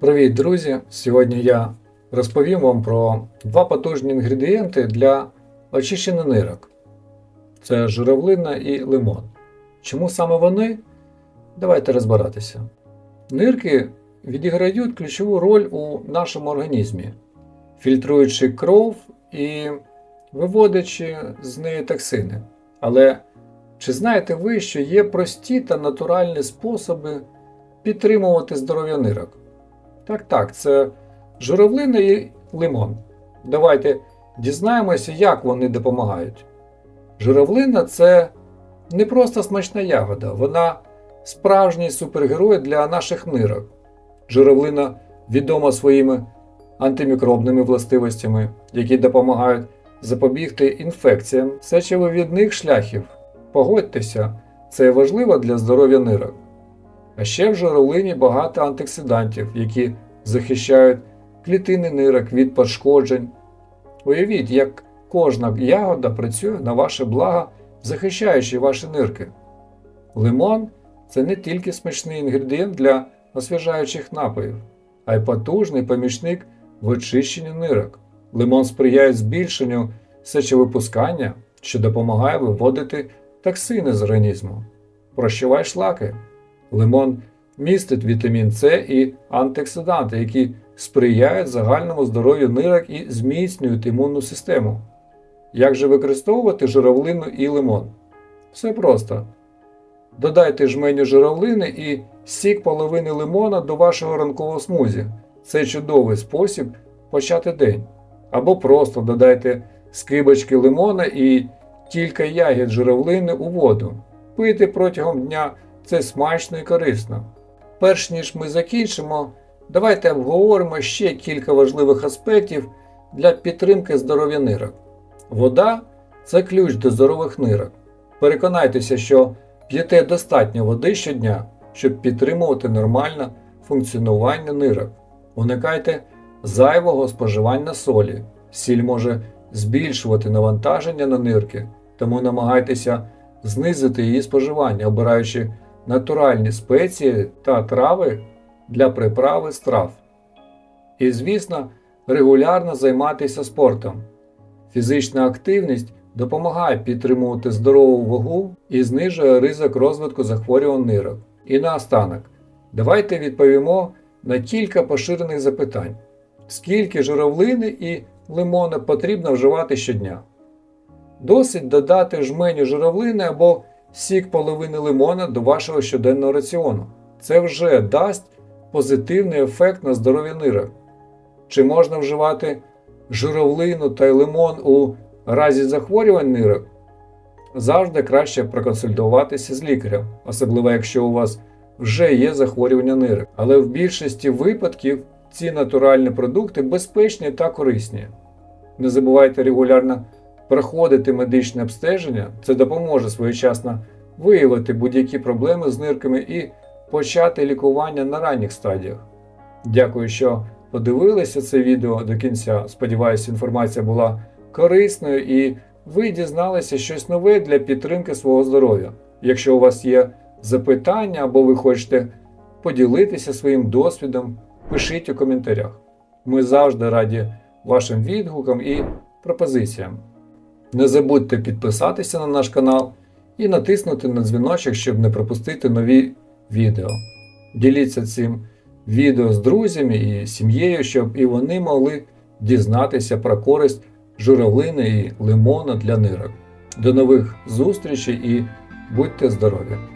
Привіт, друзі! Сьогодні я розповім вам про два потужні інгредієнти для очищення нирок. Це журавлина і лимон. Чому саме вони? Давайте розбиратися. Нирки відіграють ключову роль у нашому організмі, фільтруючи кров і виводячи з неї токсини. Але чи знаєте ви, що є прості та натуральні способи підтримувати здоров'я нирок? Так, так, це журавлина і лимон. Давайте дізнаємося, як вони допомагають. Журавлина це не просто смачна ягода, вона справжній супергерой для наших нирок. Журавлина відома своїми антимікробними властивостями, які допомагають запобігти інфекціям сечовивідних шляхів. Погодьтеся, це важливо для здоров'я нирок. А ще в журавлині багато антиоксидантів, які захищають клітини нирок від пошкоджень. Уявіть, як кожна ягода працює на ваше благо, захищаючи ваші нирки. Лимон це не тільки смачний інгредієнт для освіжаючих напоїв, а й потужний помічник в очищенні нирок. Лимон сприяє збільшенню сечовипускання, що допомагає виводити токсини з організму. Прощавай шлаки. Лимон містить вітамін С і антиоксиданти, які сприяють загальному здоров'ю нирок і зміцнюють імунну систему. Як же використовувати журавлину і лимон? Все просто. Додайте жменю журавлини і сік половини лимона до вашого ранкового смузі. Це чудовий спосіб почати день. Або просто додайте скибочки лимона і кілька ягід журавлини у воду. Пийте протягом дня це смачно і корисно. Перш ніж ми закінчимо, давайте обговоримо ще кілька важливих аспектів для підтримки здоров'я нирок. Вода це ключ до здорових нирок. Переконайтеся, що п'єте достатньо води щодня, щоб підтримувати нормальне функціонування нирок. Уникайте зайвого споживання солі. Сіль може збільшувати навантаження на нирки, тому намагайтеся знизити її споживання, обираючи натуральні спеції та трави для приправи страв. І, звісно, регулярно займатися спортом. Фізична активність допомагає підтримувати здорову вагу і знижує ризик розвитку захворювань нирок. І наостанок, давайте відповімо на кілька поширених запитань: скільки журавлини і лимона потрібно вживати щодня? Досить додати жменю журавлини або сік половини лимона до вашого щоденного раціону. Це вже дасть позитивний ефект на здоров'я нирок. Чи можна вживати журавлину та лимон у разі захворювань нирок? Завжди краще проконсультуватися з лікарем, особливо якщо у вас вже є захворювання нирок. Але в більшості випадків ці натуральні продукти безпечні та корисні. Не забувайте регулярно проходити медичне обстеження, це допоможе своєчасно виявити будь-які проблеми з нирками і почати лікування на ранніх стадіях. Дякую, що подивилися це відео до кінця. Сподіваюся, інформація була корисною і ви дізналися щось нове для підтримки свого здоров'я. Якщо у вас є запитання або ви хочете поділитися своїм досвідом, пишіть у коментарях. Ми завжди раді вашим відгукам і пропозиціям. Не забудьте підписатися на наш канал і натиснути на дзвіночок, щоб не пропустити нові відео. Діліться цим відео з друзями і сім'єю, щоб і вони могли дізнатися про користь журавлини і лимона для нирок. До нових зустрічей і будьте здорові!